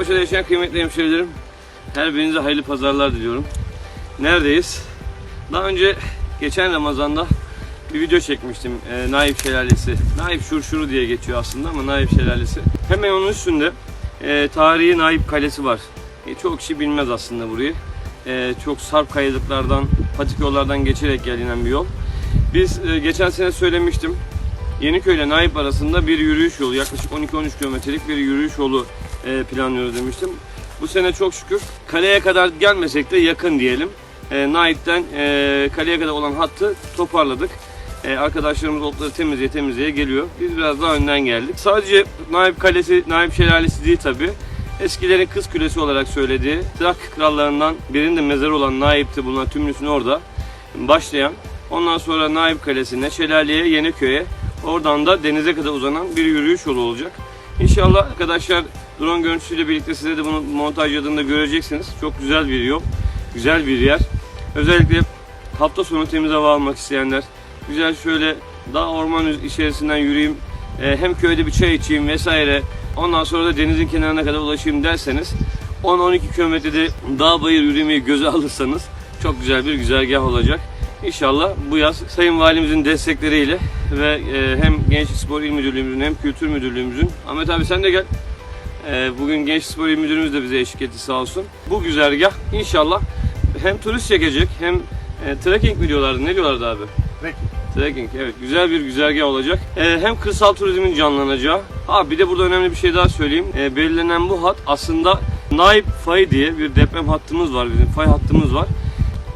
Bursa'da yaşayan kıymetli hemşehrilerim, her birinize hayırlı pazarlar diliyorum. Neredeyiz? Daha önce geçen Ramazan'da bir video çekmiştim. E, Naif Şelalesi. Naif Şurşuru diye geçiyor aslında ama Naif Şelalesi. Hemen onun üstünde e, tarihi Naif Kalesi var. E, çok kişi bilmez aslında burayı. E, çok sarp kayalıklardan, patik yollardan geçerek gelinen bir yol. Biz e, geçen sene söylemiştim. Yeniköy ile Naip arasında bir yürüyüş yolu, yaklaşık 12-13 kilometrelik bir yürüyüş yolu e, planlıyoruz demiştim. Bu sene çok şükür kaleye kadar gelmesek de yakın diyelim. E, Naip'ten e, kaleye kadar olan hattı toparladık. E, arkadaşlarımız otları temizleye temizleye geliyor. Biz biraz daha önden geldik. Sadece Naip Kalesi, Naip Şelalesi değil tabi. Eskilerin kız külesi olarak söylediği Trak krallarından birinin de mezarı olan Naip'te bulunan Tümlüs'ün orada başlayan ondan sonra Naip Kalesi'ne, Şelale'ye, Yeniköy'e oradan da denize kadar uzanan bir yürüyüş yolu olacak. İnşallah arkadaşlar drone görüntüsüyle birlikte size de bunu montajladığında göreceksiniz. Çok güzel bir yol, güzel bir yer. Özellikle hafta sonu temiz hava almak isteyenler, güzel şöyle daha orman içerisinden yürüyeyim, e, hem köyde bir çay içeyim vesaire, ondan sonra da denizin kenarına kadar ulaşayım derseniz 10-12 kilometrede dağ bayır yürümeyi göze alırsanız çok güzel bir güzergah olacak. İnşallah bu yaz Sayın Valimizin destekleriyle ve e, hem Gençlik Spor İl Müdürlüğümüzün hem Kültür Müdürlüğümüzün Ahmet abi sen de gel. E, bugün Gençlik Spor İl Müdürümüz de bize eşlik etti sağ olsun. Bu güzergah inşallah hem turist çekecek hem e, trekking mi diyorlardı ne diyorlardı abi? Trekking. Trekking evet güzel bir güzergah olacak. Ee, hem kırsal turizmin canlanacağı. Ha bir de burada önemli bir şey daha söyleyeyim. Ee, belirlenen bu hat aslında Naip Fay diye bir deprem hattımız var bizim fay hattımız var.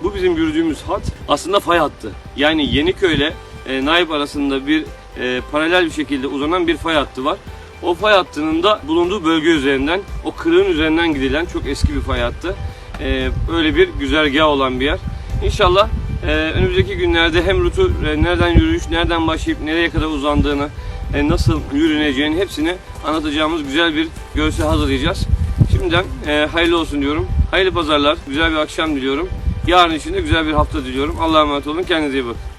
Bu bizim yürüdüğümüz hat aslında fay hattı. Yani Yeniköy ile e, Naip arasında bir e, paralel bir şekilde uzanan bir fay hattı var. O fay hattının da bulunduğu bölge üzerinden, o kırığın üzerinden gidilen çok eski bir fay hattı. Ee, öyle bir güzergah olan bir yer. İnşallah e, önümüzdeki günlerde hem rutu e, nereden yürüyüş, nereden başlayıp nereye kadar uzandığını, e, nasıl yürüneceğini hepsini anlatacağımız güzel bir görsel hazırlayacağız. Şimdiden e, hayırlı olsun diyorum. Hayırlı pazarlar, güzel bir akşam diliyorum. Yarın için de güzel bir hafta diliyorum. Allah'a emanet olun, kendinize iyi bakın.